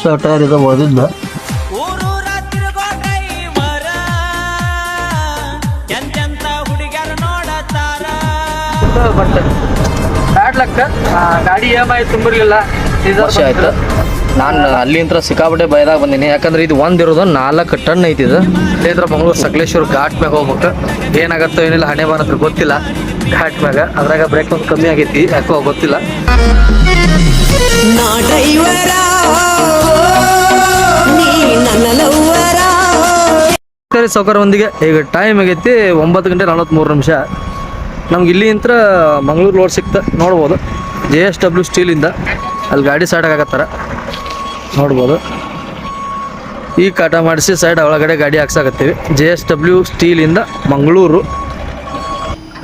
ಹೊಸ ಟೈರ್ ಇದು ಓದಿದ್ದ but bad luck ಗಾಡಿ ತುಂಬಿರ್ಲಿಲ್ಲ. ವರ್ಷ ಆಯ್ತು. ನಾನು ಅಲ್ಲಿಂತ್ರ ಸಿಕ್ಕಾಪಟ್ಟೆ ಬಯದಾಗ ಬಂದೀನಿ. ಯಾಕಂದ್ರೆ ಇದು ಒಂದ್ ಇರೋದು ನಾಲ್ಕು ಟನ್ ಐತಿ ಇದು. ಇಲ್ಲಿಂದ್ರ ಮಂಗಳೂರು ಸಕಲೇಶ್ವರ ಘಾಟ್ ಮ್ಯಾಗ ಹೋಗ್ಬೇಕು. ಏನಾಗತ್ತೋ ಏನಿಲ್ಲ ಹಣೆ ಬಾರತ್ರ ಗೊತ್ತಿಲ್ಲ ಘಾಟ್ ಮ್ಯಾಗ. ಅದ್ರಾಗ ಬ್ರೇಕ್ ಒಂದು ಕಮ್ಮಿ ಆಗೈತಿ. ಯಾಕೋ ಗೊತ್ತಿಲ್ಲ. ಸರಿ ಸೌಕರ್ ಒಂದಿಗೆ ಈಗ ಟೈಮ್ ಆಗೈತಿ ಒಂಬತ್ತು ಗಂಟೆ ನಲವತ್ತ್ಮೂರು ನಿಮಿಷ. ನಮ್ಗೆ ಇಲ್ಲಿ ಇಂತ್ರ ಮಂಗಳೂರು ರೋಡ್ ಸಿಕ್ತ, ನೋಡ್ಬೋದು. ಜೆ ಎಸ್ ಡಬ್ಲ್ಯೂ ಸ್ಟೀಲಿಂದ ಅಲ್ಲಿ ಗಾಡಿ ಸೈಡ್ ಹಾಕತ್ತಾರ ನೋಡ್ಬೋದು. ಈ ಕಾಟ ಮಾಡಿಸಿ ಸೈಡ್ ಒಳಗಡೆ ಗಾಡಿ ಹಾಕ್ಸಾಕತ್ತೀವಿ. ಜೆ ಎಸ್ ಡಬ್ಲ್ಯೂ ಸ್ಟೀಲಿಂದ ಮಂಗಳೂರು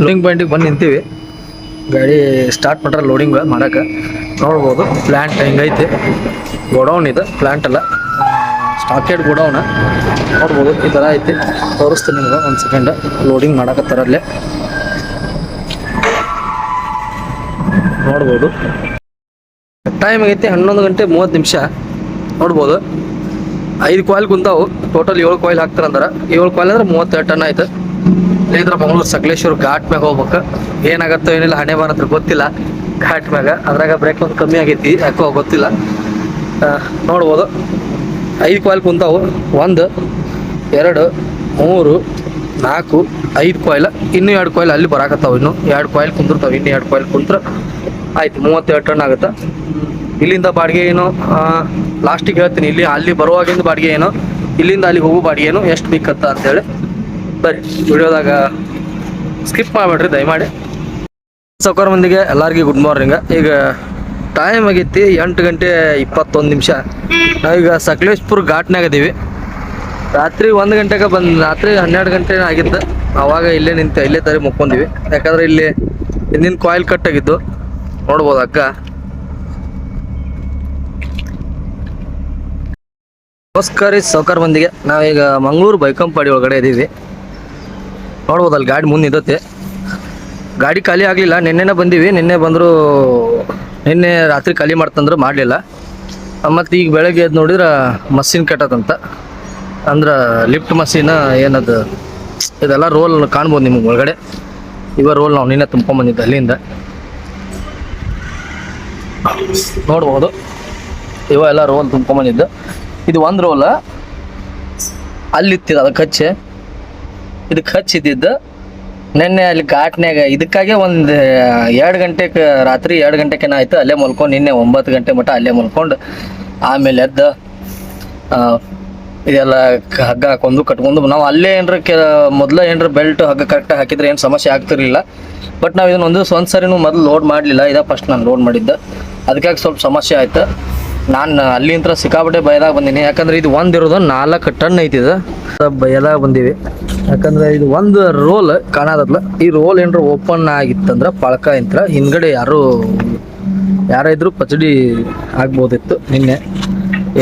ಲೋಡಿಂಗ್ ಪಾಯಿಂಟಿಗೆ ಬಂದು ನಿಂತೀವಿ. ಗಾಡಿ ಸ್ಟಾರ್ಟ್ ಮಾಡ್ರೆ ಲೋಡಿಂಗ್ ಮಾಡೋಕೆ. ನೋಡ್ಬೋದು ಪ್ಲ್ಯಾಂಟ್ ಹಿಂಗೈತಿ. ಗೋಡೌನ್ ಇದೆ ಪ್ಲ್ಯಾಂಟ್ ಅಲ್ಲ ಸ್ಟಾಕೆಡ್ ಗೋಡೌನ್ ನೋಡ್ಬೋದು, ಈ ಥರ ಐತಿ. ತೋರಿಸ್ತೀನಿ ನಿಮ್ಗೆ ಒಂದು ಸೆಕೆಂಡ್ ಲೋಡಿಂಗ್ ಮಾಡಕತ್ತಾರ ಅಲ್ಲೇ. ನೋಡ್ಬೋದು. ಟೈಮ್ ಆಗೈತಿ ಹನ್ನೊಂದು ಗಂಟೆ ಮೂವತ್ತು ನಿಮಿಷ. ನೋಡ್ಬೋದು. ಐದು ಕಾಯಿಲ್ ಕುಂತಾವು. ಟೋಟಲ್ ಏಳು ಕಾಯಿಲ್ ಹಾಕ್ತಾರಂದ್ರೆ ಏಳು ಕಾಯಿಲ್ ಅಂದ್ರೆ ಮೂವತ್ತೆರಡು ಟನ್ ಆಯ್ತು. ಇಲ್ಲಿಂದ್ರೆ ಮಂಗಳೂರು ಸಕಲೇಶ್ವರ ಘಾಟ್ ಮ್ಯಾಗ ಹೋಗ್ಬೇಕು. ಏನಾಗತ್ತೋ ಏನಿಲ್ಲ, ಹಣೆ ಬಾರತ್ರ ಗೊತ್ತಿಲ್ಲ. ಘಾಟ್ ಮ್ಯಾಗ. ಅದ್ರಾಗ ಬ್ರೇಕ್ ಒಂದು ಕಮ್ಮಿ ಆಗೈತಿ. ಯಾಕೋ ಗೊತ್ತಿಲ್ಲ. ನೋಡ್ಬೋದು. ಐದು ಕಾಯಿಲ್ ಕುಂತಾವು. ಒಂದು, ಎರಡು, ಮೂರು, ನಾಲ್ಕು, ಐದು ಕಾಯಿಲ್ ಇನ್ನೂ ಎರಡು ಕಾಯಿಲ್ ಅಲ್ಲಿ ಬರಾಕತ್ತಾವ ಇನ್ನು. ಎರಡು ಕಾಯಿಲ್ ಕುಂದಿರ್ತಾವ. ಇನ್ನು ಎರಡು ಕಾಯಿಲ್ ಕುಂತ್ರ ಆಯ್ತು. ಮೂವತ್ತೆರಡು ಟನ್ ಆಗುತ್ತೆ. ಇಲ್ಲಿಂದ ಬಾಡಿಗೆ ಏನು ಲಾಸ್ಟಿಗೆ ಹೇಳ್ತೀನಿ. ಇಲ್ಲಿ, ಅಲ್ಲಿ ಬರುವಾಗಿಂದ ಬಾಡಿಗೆ ಏನು, ಇಲ್ಲಿಂದ ಅಲ್ಲಿ ಹೋಗೋ ಬಾಡಿಗೆ ಏನು, ಎಷ್ಟು ಬೇಕತ್ತ ಅಂತೇಳಿ. ಬರ್ರಿ, ವಿಡಿಯೋದಾಗ ಸ್ಕಿಪ್ ಮಾಡಬೇಡ್ರಿ, ದಯಮಾಡಿ. ಸೌಕರ್ ಮಂದಿಗೆ ಎಲ್ಲರಿಗೂ ಗುಡ್ ಮಾರ್ನಿಂಗ್ ಈಗ ಟೈಮ್ ಆಗೈತಿ ಎಂಟು ಗಂಟೆ ಇಪ್ಪತ್ತೊಂದು ನಿಮಿಷ. ನಾವೀಗ ಸಕಲೇಶ್ಪುರ ಘಾಟ್ನಾಗ ಇದೀವಿ. ರಾತ್ರಿ ಒಂದು ಗಂಟೆಗೆ ಬಂದು, ರಾತ್ರಿ ಹನ್ನೆರಡು ಗಂಟೆ ಆಗಿದ್ದು ಅವಾಗ ಇಲ್ಲೇ ನಿಂತು, ಇಲ್ಲೇ ತರಿ ಮುಕ್ಕೊಂಡಿವಿ ಯಾಕಂದ್ರೆ ಇಲ್ಲಿ ಹಿಂದಿನ ಕಾಯಿಲ್ ಕಟ್ ಆಗಿದ್ದು. ನೋಡ್ಬೋದು ಅಕ್ಕ. ನಮಸ್ಕಾರ ಸೌಕರ್ ಮಂದಿಗೆ. ನಾವೀಗ ಮಂಗಳೂರು ಬೈಕಂಪಾಡಿ ಒಳಗಡೆ ಇದ್ದೀವಿ ನೋಡ್ಬೋದು ಅಲ್ಲಿ ಗಾಡಿ ಮುಂದೆ ನಿಂತೈತೆ. ಗಾಡಿ ಖಾಲಿ ಆಗಲಿಲ್ಲ. ನಿನ್ನೆನೇ ಬಂದೀವಿ. ನಿನ್ನೆ ಬಂದರು, ನಿನ್ನೆ ರಾತ್ರಿ ಖಾಲಿ ಮಾಡ್ತಂದ್ರೆ, ಮಾಡಲಿಲ್ಲ. ಮತ್ತು ಈಗ ಬೆಳಗ್ಗೆ ಎದ್ದು ನೋಡಿದ್ರೆ ಮಷಿನ್ ಕೆಟ್ಟದಂತ. ಅಂದ್ರೆ ಲಿಫ್ಟ್ ಮಷೀನ್ ಏನದು, ಇದೆಲ್ಲ ರೋಲ್ ಕಾಣ್ಬೋದು ನಿಮಗೆ ಒಳಗಡೆ. ಇವ ರೋಲ್ ನಾವು ನಿನ್ನೆ ತುಂಬ್ಕೊಂಬಂದಿದ್ದೆ ಅಲ್ಲಿಂದ. ನೋಡ್ಬೋದು. ಇವ ಎಲ್ಲ ರೋಲ್ ತುಂಬ್ಕೊಂಬಂದಿದ್ದು ಇದು ಒಂದು ರೋಲ್. ಅಲ್ಲಿತ್ತಿದ ಅದಕ್ಕೆ ಹಚ್ಚೆ ಇದಕ್ಕೆ ಹಚ್ಚಿದ್ದಿದ್ದು ನಿನ್ನೆ ಅಲ್ಲಿ ಘಾಟ್ನ್ಯಾಗ, ಇದಕ್ಕಾಗೆ ಒಂದು, ಎರಡು ಗಂಟೆಗೆ ರಾತ್ರಿ ಎರಡು ಗಂಟೆಗೆ ಆಯ್ತು, ಅಲ್ಲೇ ಮಲ್ಕೊಂಡು, ನಿನ್ನೆ ಒಂಬತ್ತು ಗಂಟೆ ಮಟ್ಟ ಅಲ್ಲೇ ಮಲ್ಕೊಂಡು, ಆಮೇಲೆ ಎದ್ದ ಇದೆಲ್ಲ ಹಗ್ಗ ಹಾಕೊಂಡು ಕಟ್ಕೊಂಡು, ನಾವು ಅಲ್ಲೇ ಏನ್ರ ಕೆ ಮೊದಲ ಏನ್ರ ಬೆಲ್ಟ್, ಹಗ್ಗ ಕರೆಕ್ಟಾಗಿ ಹಾಕಿದ್ರೆ ಏನು ಸಮಸ್ಯೆ ಆಗ್ತಿರ್ಲಿಲ್ಲ. ಬಟ್ ನಾವು ಇದನ್ನ ಒಂದು ಒಂದು ಸರಿನೂ ಮೊದಲು ಲೋಡ್ ಮಾಡಲಿಲ್ಲ, ಇದ ಫಸ್ಟ್ ನಾನು ಲೋಡ್ ಮಾಡಿದ್ದೆ. ಅದಕ್ಕಾಗಿ ಸ್ವಲ್ಪ ಸಮಸ್ಯೆ ಆಯ್ತು. ನಾನು ಅಲ್ಲಿಂತ್ರ ಸಿಕ್ಕಾಪಟ್ಟೆ ಬಯದಾಗ ಬಂದೀನಿ. ಯಾಕಂದ್ರೆ ಇದು ಒಂದ್ ಇರೋದು ನಾಲ್ಕು ಟನ್ ಐತಿ ಇದು. ಬಯದಾಗ ಬಂದೀವಿ. ಯಾಕಂದ್ರೆ ಇದು ಒಂದು ರೋಲ್ ಕಾಣದಲ್ಲ ಈ ರೋಲ್ ಏನ್ರ ಓಪನ್ ಆಗಿತ್ತಂದ್ರೆ ಪಳಕ ಇಂತ್ರ ಹಿಂದ್ಗಡೆ ಯಾರು, ಯಾರ ಇದ್ರು ಪಚಡಿ ಆಗ್ಬೋದಿತ್ತು ನಿನ್ನೆ.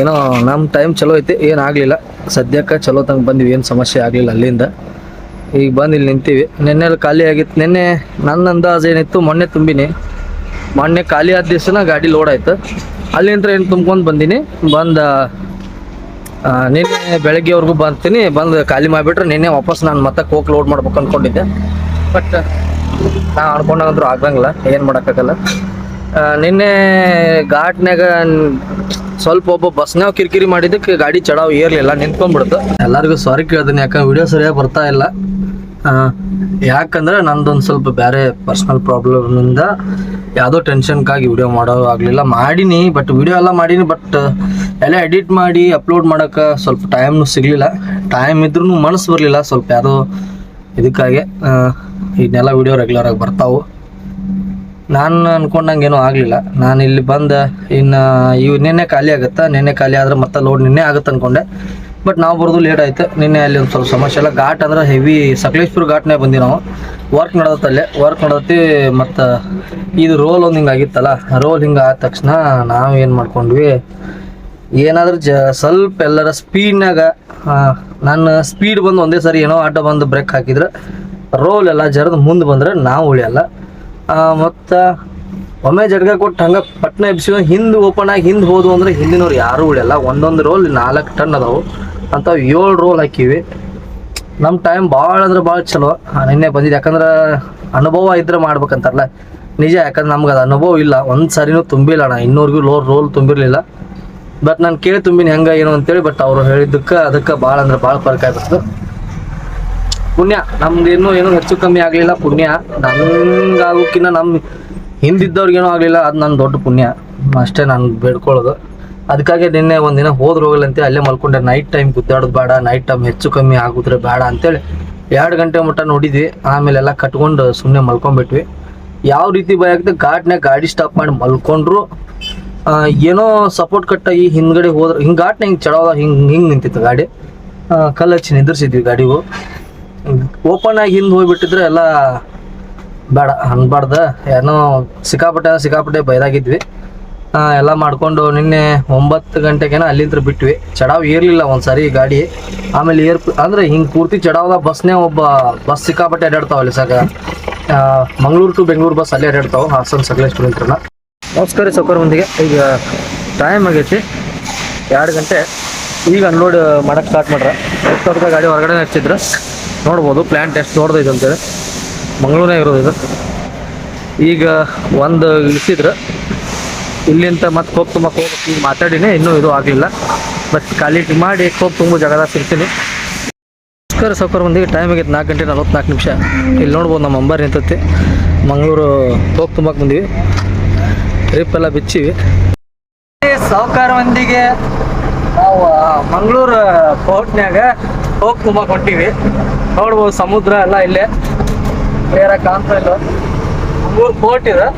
ಏನೋ ನಮ್ಮ ಟೈಮ್ ಚಲೋ ಐತಿ, ಏನು ಆಗಲಿಲ್ಲ. ಸದ್ಯಕ್ಕೆ ಚಲೋ ತಂಗ ಬಂದಿವಿ, ಏನು ಸಮಸ್ಯೆ ಆಗಲಿಲ್ಲ ಅಲ್ಲಿಂದ. ಈಗ ಬಂದು ಇಲ್ಲಿ ನಿಂತೀವಿ. ನಿನ್ನೆ ಖಾಲಿ ಆಗಿತ್ತು. ನಿನ್ನೆ ನನ್ನ ಅಂದಾಜು ಏನಿತ್ತು, ಮೊನ್ನೆ ತುಂಬಿನಿ. ಮೊನ್ನೆ ಖಾಲಿ ಆದ ದಿವಸನ ಗಾಡಿ ಲೋಡ್ ಆಯ್ತು. ಅಲ್ಲಿಂದ ಏನು ತುಂಬ್ಕೊಂಡು ಬಂದೀನಿ. ಬಂದ ನಿನ್ನೆ ಬೆಳಗ್ಗೆವರೆಗೂ ಬರ್ತೀನಿ. ಬಂದು ಖಾಲಿ ಮಾಡಿಬಿಟ್ರೆ ನಿನ್ನೆ ವಾಪಸ್ ನಾನು ಮತ್ತೆ ಕೋಕ್ ಲೋಡ್ ಮಾಡ್ಬೇಕು ಅಂದ್ಕೊಂಡಿದ್ದೆ ಬಟ್ ನಾ ಅನ್ಕೊಂಡಂಗಂದ್ರೂ ಆಗಂಗಿಲ್ಲ ಏನು ಮಾಡೋಕ್ಕಾಗಲ್ಲ. ನಿನ್ನೆ ಘಾಟ್ನಾಗ ಸ್ವಲ್ಪ ಒಬ್ಬ ಬಸ್ನಾಗ ಕಿರಿಕಿರಿ ಮಾಡಿದ್ದಕ್ಕೆ ಗಾಡಿ ಚಡಾವ್ ಏರ್ಲಿಲ್ಲ, ನಿಂತ್ಕೊಂಡ್ಬಿಡ್ತು. ಎಲ್ಲರಿಗೂ ಸಾರಿ ಕೇಳ್ತೀನಿ ಯಾಕಂದ್ರೆ ವಿಡಿಯೋ ಸರಿಯಾಗಿ ಬರ್ತಾ ಇಲ್ಲ. ಯಾಕಂದ್ರೆ ನಂದೊಂದು ಸ್ವಲ್ಪ ಬೇರೆ ಪರ್ಸ್ನಲ್ ಪ್ರಾಬ್ಲಮಿಂದ ಯಾವುದೋ ಟೆನ್ಷನ್ಗಾಗಿ ವಿಡಿಯೋ ಮಾಡೋ ಆಗಲಿಲ್ಲ. ಮಾಡೀನಿ ಬಟ್ ವಿಡಿಯೋ ಎಲ್ಲ ಮಾಡೀನಿ ಬಟ್ ಎಲ್ಲ ಎಡಿಟ್ ಮಾಡಿ ಅಪ್ಲೋಡ್ ಮಾಡೋಕೆ ಸ್ವಲ್ಪ ಟೈಮ್ನು ಸಿಗಲಿಲ್ಲ. ಟೈಮ್ ಇದ್ರೂ ಮನಸ್ಸು ಬರಲಿಲ್ಲ ಸ್ವಲ್ಪ ಯಾವುದೋ ಇದಕ್ಕಾಗಿ. ಇದನ್ನೆಲ್ಲ ವಿಡಿಯೋ ರೆಗ್ಯುಲರಾಗಿ ಬರ್ತಾವೆ. ನಾನು ಅನ್ಕೊಂಡಂಗೆ ಏನೂ ಆಗಲಿಲ್ಲ. ನಾನು ಇಲ್ಲಿ ಬಂದ, ಇನ್ನು ಇವು ನಿನ್ನೆ ಖಾಲಿ ಆಗುತ್ತಾ? ನಿನ್ನೆ ಖಾಲಿ ಆದ್ರೆ ಮತ್ತೆ ಲೋಡ್ ನಿನ್ನೆ ಆಗುತ್ತೆ ಅನ್ಕೊಂಡೆ. ಬಟ್ ನಾವು ಬರೋದು ಲೇಟ್ ಆಯ್ತು. ನಿನ್ನೆ ಅಲ್ಲಿ ಒಂದು ಸ್ವಲ್ಪ ಸಮಸ್ಯೆ ಎಲ್ಲ ಘಾಟ್ ಅಂದ್ರೆ ಹೆವಿ ಸಕಲೇಶ್ಪುರ ಘಾಟ್ನೇ ಬಂದಿ ನಾವು. ವರ್ಕ್ ನಡೆದತ್ತೆ ಅಲ್ಲೇ. ವರ್ಕ್ ನಡೆದತ್ತಿ ಮತ್ತು ಇದು ರೋಲ್ ಒಂದು ಹಿಂಗಾಗಿತ್ತಲ್ಲ ರೋಲ್ ಹಿಂಗೆ ಆದ ತಕ್ಷಣ ನಾವು ಏನು ಮಾಡ್ಕೊಂಡ್ವಿ, ಏನಾದ್ರೂ ಜ, ಸ್ವಲ್ಪ ಎಲ್ಲರ ಸ್ಪೀಡ್ನಾಗ ನನ್ನ ಸ್ಪೀಡ್ ಬಂದು ಒಂದೇ ಸರಿ ಏನೋ ಆಟ ಬಂದು ಬ್ರೇಕ್ ಹಾಕಿದ್ರೆ ರೋಲ್ ಎಲ್ಲ ಜರದು ಮುಂದೆ ಬಂದ್ರೆ ನಾವು ಉಳಿಯಲ್ಲ. ಮತ್ತು ಒಮ್ಮೆ ಜಡ್ಗ ಕೊಟ್ಟು ಹಂಗೆ ಪಟ್ನ ಎಬ್ಸಿ ಹಿಂದೆ ಓಪನ್ ಆಗಿ ಹಿಂದೆ ಹೋದ್ವು ಅಂದ್ರೆ ಹಿಂದಿನವ್ರು ಯಾರೂ ಉಳಿಯಲ್ಲ. ಒಂದೊಂದು ರೋಲ್ ನಾಲ್ಕು ಟನ್ ಅದಾವು. ಅಂಥವು ಏಳು ರೋಲ್ ಹಾಕಿವಿ. ನಮ್ಮ ಟೈಮ್ ಭಾಳ ಅಂದ್ರೆ ಭಾಳ ಚಲೋ. ನಿನ್ನೆ ಬಂದಿದ್ದು. ಯಾಕಂದ್ರೆ ಅನುಭವ ಇದ್ರೆ ಮಾಡ್ಬೇಕಂತಾರಲ್ಲ. ನಿಜ, ಯಾಕಂದ್ರೆ ನಮ್ಗೆ ಅದು ಅನುಭವ ಇಲ್ಲ. ಒಂದು ಸರಿನೂ ತುಂಬಿಲ್ಲ ಅಣ್ಣ. ಇನ್ನೂರಿಗೂ ಲೋ ರೋಲ್ ತುಂಬಿರಲಿಲ್ಲ. ಬಟ್ ನಾನು ಕೇಳಿ ತುಂಬಿನಿ ಹೆಂಗೆ, ಏನು ಅಂತೇಳಿ ಬಟ್ ಅವ್ರು ಹೇಳಿದ್ದಕ್ಕೆ, ಅದಕ್ಕೆ ಭಾಳ ಅಂದ್ರೆ ಭಾಳ ಫರ್ಕ್ ಆಗ್ತದೆ ಪುಣ್ಯ. ನಮ್ದು ಏನು ಏನೂ ಹೆಚ್ಚು ಕಮ್ಮಿ ಆಗಲಿಲ್ಲ ಪುಣ್ಯ. ನಮ್ಗಾಗೋಕ್ಕಿಂತ ನಮ್ಮ ಹಿಂದಿದ್ದವ್ರಿಗೇನೂ ಆಗಲಿಲ್ಲ. ಅದು ನನ್ನ ದೊಡ್ಡ ಪುಣ್ಯ. ಅಷ್ಟೇ ನಾನು ಬೇಡ್ಕೊಳ್ಳೋದು. ಅದಕ್ಕಾಗಿ ನಿನ್ನೆ ಒಂದಿನ ಹೋದ್ರೆ ಹೋಗಲ್ಲಂತೆ ಅಲ್ಲೇ ಮಲ್ಕೊಂಡೆ. ನೈಟ್ ಟೈಮ್ ಗುದ್ದಾಡೋದು ಬೇಡ ನೈಟ್ ಟೈಮ್ ಹೆಚ್ಚು ಕಮ್ಮಿ ಆಗುದ್ರೆ ಬೇಡ ಅಂತೇಳಿ ಎರಡು ಗಂಟೆ ಮಟ್ಟ ನೋಡಿದ್ವಿ. ಆಮೇಲೆ ಎಲ್ಲ ಕಟ್ಕೊಂಡು ಸುಮ್ಮನೆ ಮಲ್ಕೊಂಡ್ಬಿಟ್ವಿ. ಯಾವ ರೀತಿ ಭಯ ಆಗ್ತದೆ? ಘಾಟ್ನಾಗ ಗಾಡಿ ಸ್ಟಾಪ್ ಮಾಡಿ ಮಲ್ಕೊಂಡ್ರು. ಏನೋ ಸಪೋರ್ಟ್ ಕಟ್ಟಾಗಿ ಹಿಂದ್ಗಡೆ ಹೋದ್ರೆ ಹಿಂಗೆ ಘಾಟ್ನ ಹಿಂಗೆ ಚಡವ ಹಿಂಗೆ ಹಿಂಗೆ ನಿಂತಿತ್ತು ಗಾಡಿ. ಕಲ್ಲು ಹಚ್ಚಿ ನಿಂದಿರ್ಸಿದ್ವಿ ಗಾಡಿಗೂ. ಓಪನ್ ಆಗಿ ಹಿಂದೆ ಹೋಗ್ಬಿಟ್ಟಿದ್ರೆ ಎಲ್ಲ ಬೇಡ ಅನ್ಬಾರ್ದ ಏನೋ ಸಿಕ್ಕಾಪಟ್ಟೆ ಸಿಕ್ಕಾಪಟ್ಟೆ ಬೈದಾಗಿದ್ವಿ. ಎಲ್ಲ ಮಾಡ್ಕೊಂಡು ನಿನ್ನೆ ಒಂಬತ್ತು ಗಂಟೆಗೇನ ಅಲ್ಲಿಂದ ಬಿಟ್ವಿ. ಚಡಾವ್ ಏರ್ಲಿಲ್ಲ ಒಂದ್ಸರಿ ಗಾಡಿ. ಆಮೇಲೆ ಏರ್ ಅಂದ್ರೆ ಹಿಂಗೆ ಪೂರ್ತಿ ಚಡಾವದ ಬಸ್ನೇ ಒಬ್ಬ ಬಸ್ ಸಿಕ್ಕಾಪಟ್ಟೆ ಅಡ್ಡಾಡ್ತಾವ ಅಲ್ಲಿ ಸಾಕ ಮಂಗಳೂರು ಟು ಬೆಂಗಳೂರು ಬಸ್ ಅಲ್ಲೇ ಅಡ್ಡಾಡ್ತಾವ ಹಾಸನ್ ಸಕಲೇಶ್ಪುರ ಹತ್ರನ ನಮಸ್ಕಾರ ಸೌಕರ್ ಮಂದಿಗೆ ಈಗ ಟೈಮ್ ಆಗೈತಿ ಎರಡು ಗಂಟೆ. ಈಗ ಅನ್ಲೋಡ್ ಮಾಡಕ್ಕೆ ಸ್ಟಾರ್ಟ್ ಮಾಡ್ರೆ. ಎಷ್ಟೊತ್ತ ಗಾಡಿ ಹೊರಗಡೆ ಹಚ್ಚಿದ್ರು. ನೋಡ್ಬೋದು ಪ್ಲ್ಯಾಂಟ್ ಎಷ್ಟು ದೊಡ್ಡದೈತೆ ಅಂತೇಳಿ ಮಂಗಳೂರೇ ಇರೋದು ಇದು. ಈಗ ಒಂದು ಇಳಿಸಿದ್ರು. ಇಲ್ಲಿಂದ ಮತ್ತೆ ಕೋಪ್ ತುಂಬಕ್ಕೆ ಹೋಗ್ಬೇಕು ಈಗ ಮಾತಾಡಿನೇ ಇನ್ನೂ ಇದು ಆಗಲಿಲ್ಲ. ಬಟ್ ಕ್ವಾಲಿಟಿ ಮಾಡಿ ಕೋಪ್ ತುಂಬೋ ಜಾಗದಾಗ ಸಿಗ್ತೀನಿ ನಮಸ್ಕಾರ ಸೌಕರ್ ಮಂದಿಗೆ ಟೈಮ್ ಆಗಿತ್ತು ನಾಲ್ಕು ಗಂಟೆ ನಲ್ವತ್ನಾಲ್ಕು ನಿಮಿಷ. ಇಲ್ಲಿ ನೋಡ್ಬೋದು ನಮ್ಮ ಅಂಬಾರಿ ನಿಂತೈತಿ. ಮಂಗಳೂರು ಕೋಪ್ ತುಂಬಕ್ಕೆ ಬಂದೀವಿ. ಟ್ರಿಪ್ ಎಲ್ಲ ಬಿಚ್ಚಿವಿ. ಸಾವುಕಾರ ಮಂದಿಗೆ ನಾವು ಮಂಗಳೂರು ಫೋರ್ಟ್ನಾಗ ಹೋಗಿ ತುಂಬಕ್ಕೆ ಹೊಂಟೀವಿ. ನೋಡ್ಬೋದು ಸಮುದ್ರ ಎಲ್ಲ ಇಲ್ಲೇ. ಬೇರೆ ಕಾಣ್ತಾ ಇಲ್ಲ. ಮಂಗಳೂರು ಫೋರ್ಟ್ ಇದೆ.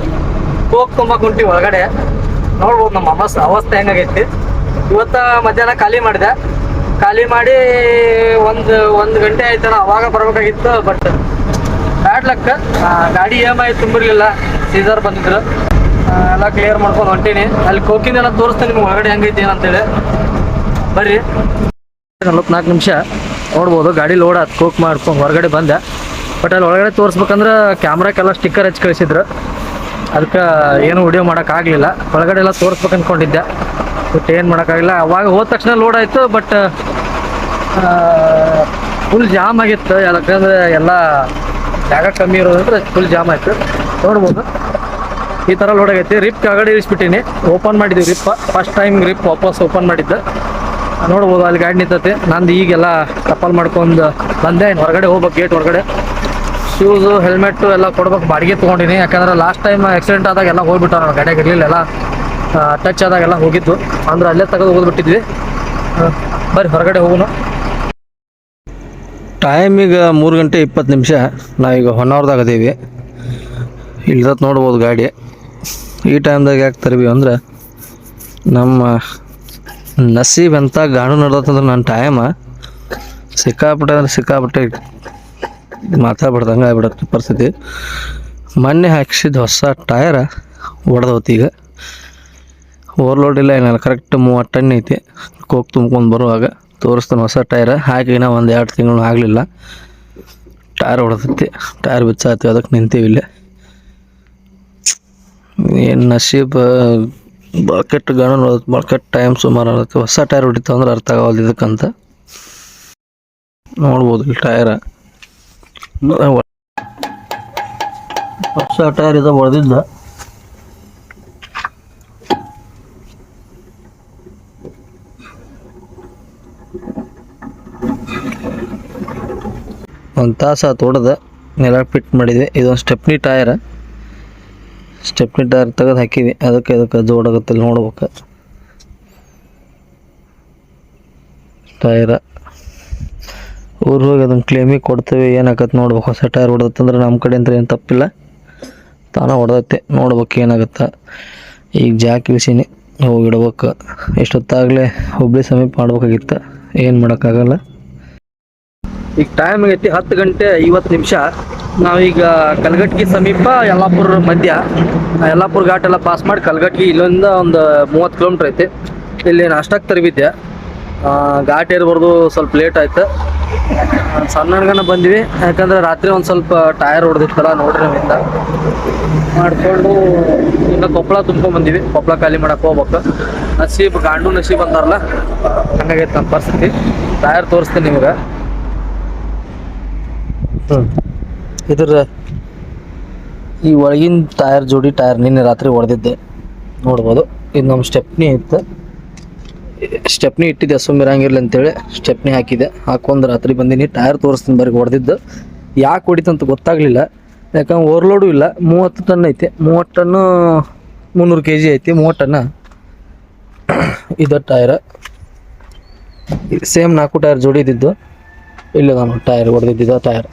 ಹೋಗಿ ತುಂಬಕ್ಕೆ ಹೊಂಟೀವಿ ಒಳಗಡೆ. ನೋಡ್ಬೋದು ನಮ್ಮ ಅಮ್ಮ ಅವಸ್ಥೆ ಹೆಂಗಾಗೈತಿ. ಇವತ್ತ ಮಧ್ಯಾಹ್ನ ಖಾಲಿ ಮಾಡಿದೆ. ಖಾಲಿ ಮಾಡಿ ಒಂದು ಒಂದು ಗಂಟೆ ಆಯ್ತಲ್ಲ, ಅವಾಗ ಬರ್ಬೇಕಾಗಿತ್ತು ಬಟ್ ಬ್ಯಾಡ್ ಲಕ್ ಗಾಡಿ ಎಂ ಐ ತುಂಬಿರ್ಲಿಲ್ಲ. ಸೀಸರ್ ಬಂದಿದ್ರು. ಎಲ್ಲ ಕ್ಲಿಯರ್ ಮಾಡ್ಕೊಂಡು ಹೊಂಟೀನಿ. ಅಲ್ಲಿ ಕೋಕಿನೆಲ್ಲ ತೋರಿಸ್ತೇನೆ ನಿಮ್ಗೆ ಹೊರಗಡೆ ಹೆಂಗೈತಿ ಏನಂತೇಳಿ. ಬರ್ರಿ. ನಲ್ವತ್ನಾಲ್ಕು ನಿಮಿಷ. ನೋಡ್ಬೋದು, ಗಾಡಿ ಲೋಡ್ ಆಯ್ತು ಕೋಕ್ ಮಾಡ್ಕೊಂಡು ಹೊರಗಡೆ ಬಂದೆ. ಬಟ್ ಅಲ್ಲಿ ಒಳಗಡೆ ತೋರಿಸ್ಬೇಕಂದ್ರೆ ಕ್ಯಾಮ್ರಾಕ್ಕೆಲ್ಲ ಸ್ಟಿಕ್ಕರ್ ಹಚ್ಚಿ ಕಳಿಸಿದ್ರು. ಅದಕ್ಕೆ ಏನು ವಿಡಿಯೋ ಮಾಡೋಕ್ಕಾಗಲಿಲ್ಲ ಒಳಗಡೆ ಎಲ್ಲ ತೋರಿಸ್ಬೇಕು ಅಂದ್ಕೊಂಡಿದ್ದೆ ಬಟ್ ಏನು ಮಾಡೋಕ್ಕಾಗಿಲ್ಲ ಅವಾಗ ಹೋದ ತಕ್ಷಣ ಲೋಡ್ ಆಯಿತು ಬಟ್ ಫುಲ್ ಜಾಮ್ ಆಗಿತ್ತು. ಯಾಕಂದ್ರೆ ಎಲ್ಲ ಜಾಗ ಕಮ್ಮಿ ಇರೋದಂದ್ರೆ ಫುಲ್ ಜಾಮ್ ಆಯ್ತು. ನೋಡ್ಬೋದು. ಈ ಥರ ಲೋಡ್ ಆಗೈತಿ. ರಿಪ್ ಕೆಳಗಡೆ ಇಳಿಸ್ಬಿಟ್ಟಿನಿ. ಓಪನ್ ಮಾಡಿದ್ವಿ ರಿಪ್ ಫಸ್ಟ್ ಟೈಮ್ ರಿಪ್ ವಾಪಸ್ ಓಪನ್ ಮಾಡಿದ್ದೆ. ನೋಡ್ಬೋದು, ಅಲ್ಲಿ ಗಾಡಿ ನಿಂತೈತಿ. ನಂದು ಈಗೆಲ್ಲ ಕಪ್ಪಲ್ ಮಾಡ್ಕೊಂಡು ಬಂದೆ. ಹೊರಗಡೆ ಹೋಗ್ಬೇಕು ಗೇಟ್ ಹೊರಗಡೆ ಶೂಸು ಹೆಲ್ಮೆಟ್ಟು ಎಲ್ಲ ಕೊಡ್ಬೇಕು. ಬಾಡಿಗೆ ತೊಗೊಂಡಿನಿ. ಯಾಕಂದ್ರೆ ಲಾಸ್ಟ್ ಟೈಮ್ ಆಕ್ಸಿಡೆಂಟ್ ಆದಾಗ ಎಲ್ಲ ಹೋಗ್ಬಿಟ್ಟ ನಾನು ಗಾಡಿಯಾಗ ಇರಲಿಲ್ಲ ಎಲ್ಲ. ಟಚ್ ಆದಾಗೆಲ್ಲ ಹೋಗಿದ್ದು. ಅಂದ್ರೆ ಅಲ್ಲೇ ತೆಗೆದು ಹೋಗ್ಬಿಟ್ಟಿದ್ವಿ. ಬರ್ರಿ, ಹೊರಗಡೆ ಹೋಗೋಣ. ಟೈಮ್ ಈಗ ಮೂರು ಗಂಟೆ ಇಪ್ಪತ್ತು ನಿಮಿಷ. ನಾವೀಗ ಹೊನ್ನಾವರದಾಗ ಅದೀವಿ ಇಲ್ದತ್ ನೋಡ್ಬೋದು ಗಾಡಿ. ಈ ಟೈಮ್ದಾಗ ಯಾಕೆ ತರ್ವಿ ಅಂದ್ರೆ, ನಮ್ಮ ನಸೀಬ್ ಅಂತ ಗಾಣು ನಡ್ದತ್ತಂದ್ರೆ ನನ್ನ ಟೈಮ ಸಿಕ್ಕಾಪಟ್ಟೆ ಅಂದ್ರೆ ಸಿಕ್ಕಾಪಟ್ಟೆ ಮಾತಾಡ್ಬಿಡ್ದಂಗೆ ಆಗ್ಬಿಡತ್ತೆ ಪರಿಸ್ಥಿತಿ. ಮೊನ್ನೆ ಹಾಕ್ಸಿದ ಹೊಸ ಟಯರ ಹೊಡೆದೋತಿ ಈಗ. ಓವರ್ಲೋಡ್ ಇಲ್ಲ ಏನಿಲ್ಲ ಕರೆಕ್ಟ್ ಮೂವತ್ತು ಟನ್ ಐತಿ. ಕೋಕ್ ತುಂಬ್ಕೊಂಡು ಬರುವಾಗ ತೋರಿಸ್ತಾನೆ ಹೊಸ ಟೈರ. ಹಾಕಿ ಇನ್ನೂ ಒಂದು ಎರಡು ತಿಂಗಳು ಆಗಲಿಲ್ಲ. ಟೈರ್ ಹೊಡೆದೈತಿ ಟೈರ್ ಬಿಚ್ಚಾತಿ ಅದಕ್ಕೆ ನಿಂತೀವಿ ಇಲ್ಲೇ. ಏನು ನಸೀಬ್ ಬಕೆಟ್ ಗಣ ಬಕೆಟ್ ಟೈಮ್ ಸುಮಾರು ಹೊಸ ಟೈರ್ ಹೊಡಿತು ಅಂದ್ರೆ ಅರ್ಥ ಆಗೋದು ಇದಕ್ಕಂತ. ನೋಡ್ಬೋದು ಇಲ್ಲಿ ಟೈರ. ಹೊಸ ಟೈರ್ ಇದೆ ಹೊಡೆದಿದ್ದ ಒಂದು ತಾಸು ಆತು ನೆಲ ಫಿಟ್ ಮಾಡಿದ್ವಿ. ಇದೊಂದು ಸ್ಟೆಪ್ನಿ ಟೈರ್. ಸ್ಟೆಪ್ನಿ ಟೈರ್ ತೆಗೆದು ಹಾಕಿವಿ ಅದಕ್ಕೆ ಅದಕ್ಕೆ ಜೋಡಾಗತ್ತಿಲ್ಲ ನೋಡ್ಬೇಕು. ಟೈರ. ಊರು ಹೋಗಿ ಅದನ್ನು ಕ್ಲೇಮಿಗೆ ಕೊಡ್ತೇವೆ ಏನಾಗತ್ತೆ ನೋಡ್ಬೇಕು, ಹೊಸ ಟೈರ್ ಹೊಡೆದತ್ತಂದ್ರೆ ನಮ್ಮ ಕಡೆ ಏನು ತಪ್ಪಿಲ್ಲ. ತಾನೇ ಹೊಡೆದತ್ತೆ ನೋಡ್ಬೇಕು ಏನಾಗತ್ತೆ. ಈಗ ಜಾಕ್ ಇಳಿಸೀನಿ ಹೋಗಿ ಇಡ್ಬೇಕು ಎಷ್ಟೊತ್ತಾಗಲೇ ಹುಬ್ಳಿ ಸಮೀಪ ಮಾಡ್ಬೇಕಾಗಿತ್ತು. ಏನು ಮಾಡೋಕ್ಕಾಗಲ್ಲ. ಈಗ ಟೈಮ್ ಆಗೈತಿ ಹತ್ತು ಗಂಟೆ ಐವತ್ತು ನಿಮಿಷ. ನಾವೀಗ ಕಲ್ಗಟ್ಗಿ ಸಮೀಪ ಯಲ್ಲಾಪುರ ಮಧ್ಯ. ಯಲ್ಲಾಪುರ ಘಾಟ್ ಎಲ್ಲ ಪಾಸ್ ಮಾಡಿ ಕಲ್ಗಟ್ಗಿ ಇಲ್ಲಿಂದ ಒಂದು ಮೂವತ್ತು ಕಿಲೋಮೀಟ್ರ್ ಐತಿ. ಇಲ್ಲಿ ನಾಷ್ಟಕ್ಕೆ ತರಬಿದ್ದೆ. ಘಾಟ್ ಏರ್ಬಾರ್ದು ಸ್ವಲ್ಪ ಲೇಟ್ ಆಯ್ತು. ಸಣ್ಣಗನ ಬಂದ್ವಿ. ಯಾಕಂದ್ರೆ ರಾತ್ರಿ ಒಂದು ಸ್ವಲ್ಪ ಟೈರ್ ಹೊಡೆದಿತ್ತಲ್ಲ, ನೋಡ್ರಿ ನಮ್ಮಿಂದ. ಮಾಡ್ಕೊಂಡು ಇನ್ನು ಕೊಪ್ಪಳ ತುಂಬ್ಕೊಂಡ್ ಬಂದಿವಿ. ಕೊಪ್ಪಳ ಖಾಲಿ ಮಾಡಕ್ಕೆ ಹೋಗ್ಬೇಕು. ನಸೀಬ್, ಗಾಂಡು ನಸೀಬ್ ಅಂತಾರಲ್ಲ, ಹಂಗಾಗೈತೆ ನಮ್ಮ ಪರಿಸ್ಥಿತಿ. ಟೈರ್ ತೋರಿಸ್ತೀನಿ ನಿಮ್ಗೆ. ಹ್ಞೂ ಇದ್ರ ಈ ಒಳಗಿನ ಟೈರ್ ಜೋಡಿ ಟೈರ್ ನಿನ್ನೆ ರಾತ್ರಿ ಹೊಡೆದಿದ್ದೆ. ನೋಡ್ಬೋದು. ಇದು ನಮ್ಮ ಸ್ಟೆಪ್ನಿ ಇತ್ತು. ಸ್ಟೆಪ್ನಿ ಇಟ್ಟಿದ್ದೆ ಸುಮ್ಮಿರಂಗಿರ್ಲಿ ಅಂತೇಳಿ. ಸ್ಟೆಪ್ನಿ ಹಾಕಿದೆ ಹಾಕೊಂಡು ರಾತ್ರಿ ಬಂದೀನಿ. ಟೈರ್ ತೋರಿಸ್ತೀನಿ ಬರೀ ಹೊಡೆದಿದ್ದು. ಯಾಕೆ ಹೊಡಿತಂತ ಗೊತ್ತಾಗಲಿಲ್ಲ. ಯಾಕಂದ್ರೆ ಓವರ್ಲೋಡು ಇಲ್ಲ. ಮೂವತ್ತು ಟನ್ ಐತೆ. ಮೂವತ್ತು ಟನ್ನು ಮುನ್ನೂರು ಕೆ ಜಿ ಐತಿ, ಮೂವತ್ತು ಟನ್ನ ಇದು ಟೈರ್. ಸೇಮ್ ನಾಲ್ಕು ಟೈರ್ ಜೋಡಿದಿದ್ದು ಇಲ್ಲ ನಾನು ಟೈರ್ ಹೊಡೆದಿದ್ದ ಟೈರ್.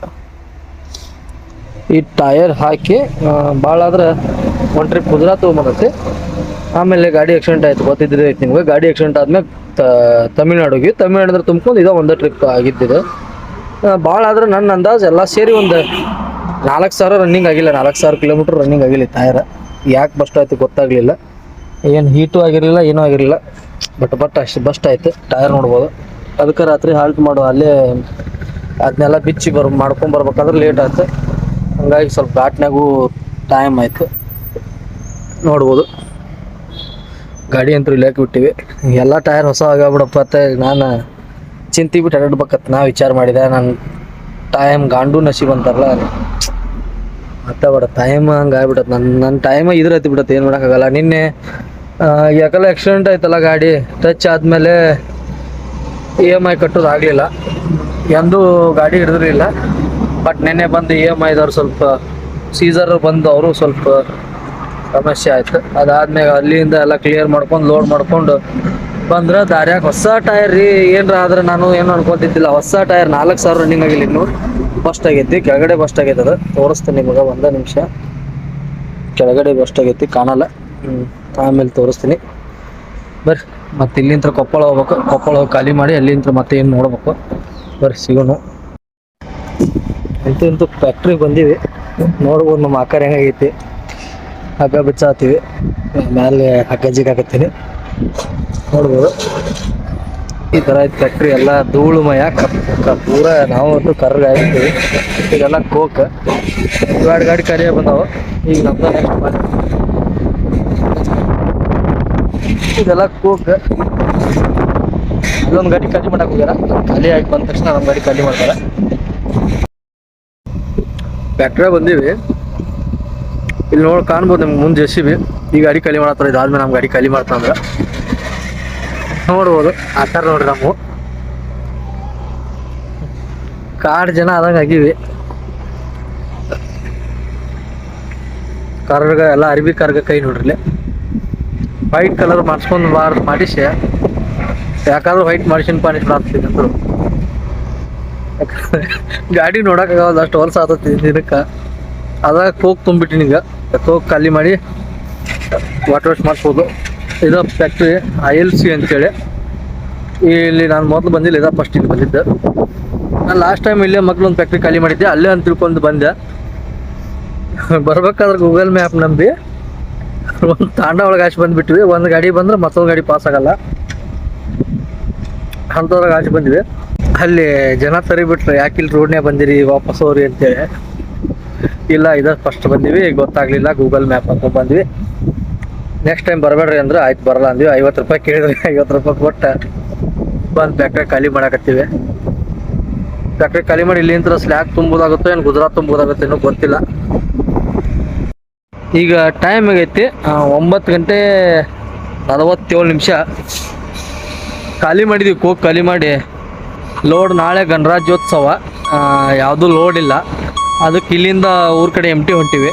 ಈ ಟೈರ್ ಹಾಕಿ ಭಾಳ ಆದ್ರೆ ಒಂದು ಟ್ರಿಪ್ ಗುಜರಾತ್ ಆಮೇಲೆ ಗಾಡಿ ಆಕ್ಸಿಡೆಂಟ್ ಆಯ್ತು ಗೊತ್ತಿದ್ರೆ ನಿಮ್ಗೆ. ಗಾಡಿ ಆಕ್ಸಿಡೆಂಟ್ ಆದ್ಮೇಲೆ ತ- ತಮಿಳ್ನಾಡಿಗೆ. ತಮಿಳ್ನಾಡಿದ್ರೆ ತುಂಬ್ಕೊಂಡು ಇದೋ ಒಂದೇ ಟ್ರಿಪ್ ಆಗಿದ್ದಿದೆ. ಭಾಳ ಆದ್ರೆ ನನ್ನ ಅಂದಾಜು ಎಲ್ಲ ಸೇರಿ ಒಂದು ನಾಲ್ಕು ಸಾವಿರ ರನ್ನಿಂಗ್ ಆಗಿಲ್ಲ. ನಾಲ್ಕು ಸಾವಿರ ಕಿಲೋಮೀಟ್ರ್ ರನ್ನಿಂಗ್ ಆಗಿಲ್ಲ ಟೈರ್ ಯಾಕೆ ಬಸ್ಟ್ ಆಯ್ತು ಗೊತ್ತಾಗಲಿಲ್ಲ. ಏನು ಹೀಟು ಆಗಿರಲಿಲ್ಲ, ಏನೂ ಆಗಿರಲಿಲ್ಲ. ಬಟ್ ಬಟ್ ಅಷ್ಟು ಬಸ್ಟ್ ಆಯ್ತು. ಟೈರ್ ನೋಡ್ಬೋದು. ಅದಕ್ಕೆ ರಾತ್ರಿ ಹಾಲ್ಟ್ ಮಾಡೋ. ಅಲ್ಲೇ ಅದನ್ನೆಲ್ಲ ಬಿಚ್ಚಿ ಬರ್, ಮಾಡ್ಕೊಂಡ್ ಬರ್ಬೇಕಾದ್ರೆ ಲೇಟ್ ಆಯ್ತು. ಹಂಗಾಗಿ ಸ್ವಲ್ಪ ಘಾಟ್ನಾಗೂ ಟೈಮ್ ಆಯ್ತು. ನೋಡ್ಬೋದು. ಗಾಡಿ ಅಂತೂ ಇಲ್ಲಕ್ಕೆ ಬಿಟ್ಟಿವಿ ಎಲ್ಲ ಟೈರ್ ಹೊಸ ಆಗ್ಬಿಡಪ್ಪ ಅಂತ ನಾನು ಚಿಂತಿ ಬಿಟ್ಟು ಅಡ್ಡಬೇಕತ್ ನಾ ವಿಚಾರ ಮಾಡಿದೆ. ನಾನು ಟೈಮ್ ಗಾಂಡು ನಶಿ ಬಂತಾರಲ್ಲ ಮತ್ತೆ ಬೇಡ ಟೈಮ್ ಹಂಗೆ ಆಗ್ಬಿಡತ್ತೆ. ನನ್ನ ನನ್ನ ಟೈಮ್ ಇದ್ರ ಹತ್ತಿ ಬಿಡತ್ತೆ. ಏನು ಮಾಡೋಕ್ಕಾಗಲ್ಲ. ನಿನ್ನೆ ಯಾಕಲ್ಲ ಆಕ್ಸಿಡೆಂಟ್ ಆಯ್ತಲ್ಲ ಗಾಡಿ. ಟಚ್ ಆದಮೇಲೆ ಇ ಎಂ ಐ ಕಟ್ಟೋದು ಆಗಲಿಲ್ಲ. ಎಂದೂ ಗಾಡಿ ಹಿಡಿದಿರಲಿಲ್ಲ. ಬಟ್ ನೆನ್ನೆ ಬಂದು ಇ ಎಂ ಐದವ್ರು ಸ್ವಲ್ಪ ಸೀಸರ್ ಬಂದು ಅವರು ಸ್ವಲ್ಪ ಸಮಸ್ಯೆ ಆಯ್ತು. ಅದಾದ್ಮೇಲೆ ಅಲ್ಲಿಂದ ಎಲ್ಲ ಕ್ಲಿಯರ್ ಮಾಡ್ಕೊಂಡು ಲೋಡ್ ಮಾಡ್ಕೊಂಡು ಬಂದ್ರೆ ದಾರ್ಯಾಗ ಹೊಸ ಟೈರ್ ರೀ. ಏನ್ರ ಆದ್ರೆ ನಾನು ಏನು ಅನ್ಕೊಂತಿದ್ದಿಲ್ಲ. ಹೊಸ ಟೈರ್ ನಾಲ್ಕು ಸಾವಿರ ರನ್ನಿಂಗ್ ಆಗಿಲ್ಲ ಇನ್ನು. ಬಸ್ಟ್ ಆಗೈತಿ. ಕೆಳಗಡೆ ಬಸ್ಟ್ ಆಗೈತೆ ಅದು. ತೋರಿಸ್ತೀನಿ ನಿಮಗೆ ಒಂದೇ ನಿಮಿಷ. ಕೆಳಗಡೆ ಬಸ್ಟ್ ಆಗೈತಿ. ಕಾಣಲ್ಲ. ಆಮೇಲೆ ತೋರಿಸ್ತೀನಿ. ಬರ್ರಿ. ಮತ್ತೆ ಇಲ್ಲಿಂತ್ರ ಕೊಪ್ಪಳ ಹೋಗ್ಬೇಕು. ಕೊಪ್ಪಳ ಹೋಗಿ ಖಾಲಿ ಮಾಡಿ ಅಲ್ಲಿಂತ್ರ ಮತ್ತೆ ಏನು ನೋಡ್ಬೇಕು. ಬರ್ರಿ, ಸಿಗೋಣ. ಇಂತೂ ಇಂತೂ ಫ್ಯಾಕ್ಟ್ರಿಗೆ ಬಂದೀವಿ. ನೋಡ್ಬೋದು ನಮ್ಮ ಆಕಾರ ಹೆಂಗಾಗೈತಿ ಹಗ್ಗ ಬಿಚ್ಚಾತೀವಿ ಮೇಲೆ ಹಗ್ಗ ಜಿಗಾಕತ್ತೀನಿ ನೋಡ್ಬೋದು. ಈ ಥರ ಐತೆ ಫ್ಯಾಕ್ಟ್ರಿ ಎಲ್ಲ ಧೂಳುಮಯ ಕಪ್ಪ ಪೂರ ನಾವು ಒಂದು ಕರ್ಗ ಆಗಿರ್ತೀವಿ ಇದೆಲ್ಲ ಕೋಕ್ ಎರಡು ಗಾಡಿ ಕರಿಯ ಬಂದವು. ಈಗ ನಮ್ದು ನೆಕ್ಸ್ಟ್ ಇದೆಲ್ಲ ಕೋಕ್ ಅಲ್ಲೊಂದು ಗಾಡಿ ಖಾಲಿ ಮಾಡಕ್ ಹೋಗ್ಯಾರ. ಖಾಲಿ ಆಗಿ ಬಂದ ತಕ್ಷಣ ನಮ್ಮ ಗಾಡಿ ಖಾಲಿ ಮಾಡ್ತಾರೆ. ಫ್ಯಾಕ್ಟ್ರಿ ಬಂದೀವಿ. ಇಲ್ಲಿ ನೋಡಿ ಕಾಣ್ಬೋದು ನಿಮ್ಗೆ ಮುಂದೆ ಜೆಸಿಬಿ ಈ ಗಾಡಿ ಖಾಲಿ ಮಾಡತ್ತಾರ ಇದಾದ್ಮೇಲೆ ನಮ್ಮ ಗಾಡಿ ಖಾಲಿ ಮಾಡ್ತಂದ್ರೆ ನೋಡ್ಬೋದು ಆಕಾರ ನೋಡ್ರಿ ನಾವು ಕಾಡ್ ಜನ ಆದಂಗೆ ಆಗಿವಿ. ಕಾರ್ಗ ಎಲ್ಲ ಅರಿವಿ ಕರ್ಗ ಕೈ ನೋಡ್ರಿ ವೈಟ್ ಕಲರ್ ಮಾಡಿಸ್ಕೊಂಡು ಬಾರ್ ಮಾಡಿಸಿ. ಯಾಕಾದ್ರೂ ವೈಟ್ ಮಾಡಿಸಿನ ಪಾನಿಸ್ ಅಂದ್ರು ಗಾಡಿ ನೋಡೋಕ್ಕಾಗಲ್ಲ ಅಷ್ಟು ಹೊಲ್ಸ ಆತತಿ ದಿನಕ್ಕೆ. ಅದಾಗ ಕೋಕ್ ತುಂಬಿಟ್ಟಿನಿ ಈಗ. ಕೋಕ್ ಖಾಲಿ ಮಾಡಿ ವಾಟರ್ ವಾಶ್ ಮಾಡಿಸ್ಬೋದು. ಇದು ಫ್ಯಾಕ್ಟ್ರಿ ಐ ಎಲ್ ಸಿ ಅಂತೇಳಿ. ಇಲ್ಲಿ ನಾನು ಮೊದಲು ಬಂದಿಲ್ಲ, ಇದ ಫಸ್ಟ್ ಇಲ್ಲಿ ಬಂದಿದ್ದೆ. ನಾನು ಲಾಸ್ಟ್ ಟೈಮ್ ಇಲ್ಲೇ ಮಗ್ಳು ಒಂದು ಫ್ಯಾಕ್ಟ್ರಿ ಖಾಲಿ ಮಾಡಿದ್ದೆ, ಅಲ್ಲೇ ಅಂತ ತಿಳ್ಕೊಂಡು ಬಂದೆ. ಬರ್ಬೇಕಾದ್ರೆ ಗೂಗಲ್ ಮ್ಯಾಪ್ ನಂಬಿ. ಒಂದು ತಾಂಡ ಒಳಗೆ ಆಚೆ ಬಂದ್ಬಿಟ್ವಿ. ಒಂದು ಗಾಡಿ ಬಂದ್ರೆ ಮತ್ತೊಂದು ಗಾಡಿ ಪಾಸ್ ಆಗಲ್ಲ. ಅಂಥದ್ರಾಗ ಆಚೆ ಬಂದ್ವಿ. ಅಲ್ಲಿ ಜನ ತರಿಬಿಟ್ರೆ ಯಾಕೆ ರೋಡ್ನೇ ಬಂದಿರಿ, ವಾಪಸ್ ಹೋಗ್ರಿ ಅಂತೇಳಿ. ಇಲ್ಲ, ಇದ ಫಸ್ಟ್ ಬಂದಿವಿ. ಗೊತ್ತಾಗ್ಲಿಲ್ಲ ಗೂಗಲ್ ಮ್ಯಾಪ್ ಅಂತ ಬಂದ್ವಿ. ನೆಕ್ಸ್ಟ್ ಟೈಮ್ ಬರಬೇಡ್ರಿ ಅಂದ್ರೆ, ಆಯ್ತು, ಬರಲ್ಲ ಅಂದ್ವಿ. ಐವತ್ತು ರೂಪಾಯಿ ಕೇಳಿದ್ರೆ ಐವತ್ತು ರೂಪಾಯಿ ಕೊಟ್ಟ. ಬಂದು ಫ್ಯಾಕ್ಟ್ರಿ ಖಾಲಿ ಮಾಡಕತ್ತೀವಿ. ಫ್ಯಾಕ್ಟ್ರಿ ಖಾಲಿ ಮಾಡಿ ಇಲ್ಲಿಂದ ಸ್ಲ್ಯಾಕ್ ತುಂಬೋದಾಗುತ್ತೋ ಏನು ಗುಜರಾತ್ ತುಂಬೋದಾಗುತ್ತೋ ಏನೋ ಗೊತ್ತಿಲ್ಲ. ಈಗ ಟೈಮ್ ಆಗೈತಿ ಒಂಬತ್ತು ಗಂಟೆ ನಲವತ್ತೇಳು ನಿಮಿಷ. ಖಾಲಿ ಮಾಡಿದ್ವಿ ಕೋಕ್ ಖಾಲಿ ಮಾಡಿ. ಲೋಡ್ ನಾಳೆ ಗಣರಾಜ್ಯೋತ್ಸವ. ಯಾವುದೂ ಲೋಡ್ ಇಲ್ಲ. ಅದಕ್ಕೆ ಇಲ್ಲಿಂದ ಊರ ಕಡೆ ಎಮ್ಟಿ ಹೊಂಟಿವಿ.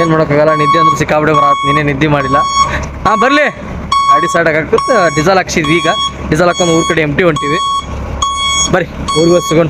ಏನು ಮಾಡೋಕ್ಕಾಗಲ್ಲ, ನಿದ್ದೆ ಅಂದ್ರೆ ಸಿಕ್ಕಾಬಿಡೆ ಬರತ್ತೆ ನೀನೇ ನಿದ್ದೆ ಮಾಡಿಲ್ಲ. ಹಾಂ, ಬರಲಿ. ಗಾಡಿ ಸ್ಟಾರ್ಟ್ ಆಗಾಕತ್ತೆ ಡೀಸೆಲ್ ಹಾಕ್ಸಿದ್ವಿ ಈಗ. ಡೀಸೆಲ್ ಹಾಕೊಂಡು ಊರ ಕಡೆ ಎಮ್ಟಿ ಹೊಂಟಿವಿ. ಬರ್ರಿ, ಊರಿಗೆ ಸಿಗೋಣ.